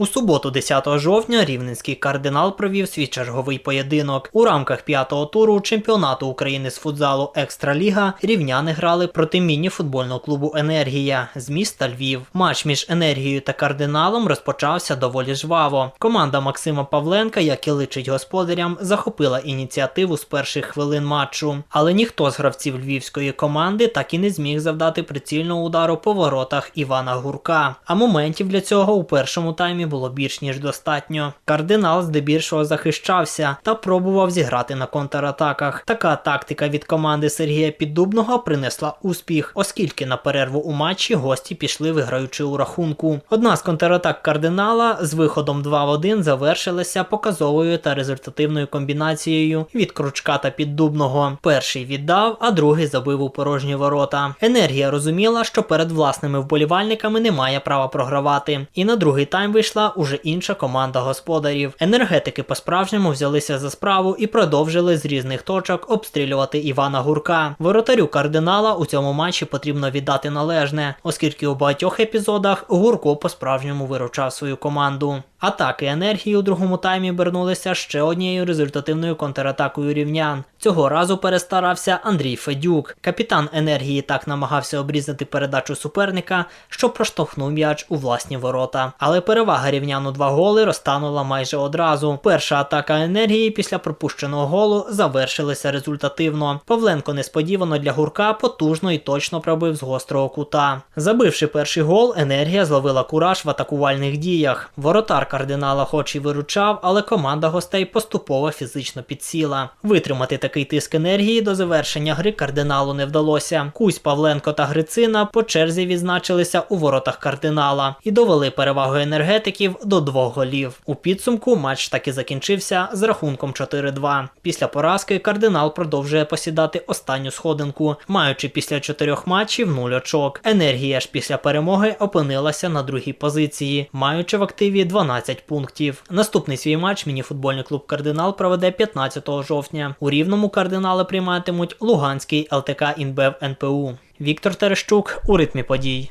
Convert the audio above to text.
У суботу, 10 жовтня, рівненський кардинал провів свій черговий поєдинок. У рамках п'ятого туру чемпіонату України з футзалу Екстраліга рівняни грали проти міні-футбольного клубу Енергія з міста Львів. Матч між енергією та кардиналом розпочався доволі жваво. Команда Максима Павленка, як і личить господарям, захопила ініціативу з перших хвилин матчу. Але ніхто з гравців львівської команди так і не зміг завдати прицільного удару по воротах Івана Гурка. А моментів для цього у першому таймі було більш ніж достатньо. Кардинал здебільшого захищався та пробував зіграти на контратаках. Така тактика від команди Сергія Піддубного принесла успіх, оскільки на перерву у матчі гості пішли виграючи у рахунку. Одна з контратак кардинала з виходом 2 в 1 завершилася показовою та результативною комбінацією від кручка та піддубного. Перший віддав, а другий забив у порожні ворота. Енергія розуміла, що перед власними вболівальниками немає права програвати. І на другий тайм вийшла уже інша команда господарів. Енергетики по-справжньому взялися за справу і продовжили з різних точок обстрілювати Івана Гурка. Воротарю кардинала у цьому матчі потрібно віддати належне, оскільки у багатьох епізодах Гурко по-справжньому виручав свою команду. Атаки енергії у другому таймі обернулися ще однією результативною контратакою рівнян. Цього разу перестарався Андрій Федюк. Капітан енергії так намагався обрізати передачу суперника, що проштовхнув м'яч у власні ворота. Але перевага рівнян у два голи розтанула майже одразу. Перша атака енергії після пропущеного голу завершилася результативно. Павленко несподівано для гурка потужно і точно пробив з гострого кута. Забивши перший гол, енергія зловила кураж в атакувальних діях. Воротар кардинала хоч і виручав, але команда гостей поступово фізично підсіла. Витримати такий тиск енергії до завершення гри кардиналу не вдалося. Кузь Павленко та Грицина по черзі відзначилися у воротах кардинала і довели перевагу енергетиків до двох голів. У підсумку матч таки закінчився з рахунком 4-2. Після поразки кардинал продовжує посідати останню сходинку, маючи після чотирьох матчів нуль очок. Енергія ж після перемоги опинилася на другій позиції, маючи в активі 12 пунктів. Наступний свій матч мініфутбольний клуб Кардинал проведе 15 жовтня. У рівному кардинали прийматимуть Луганський ЛТК Інбев НПУ. Віктор Терещук у ритмі подій.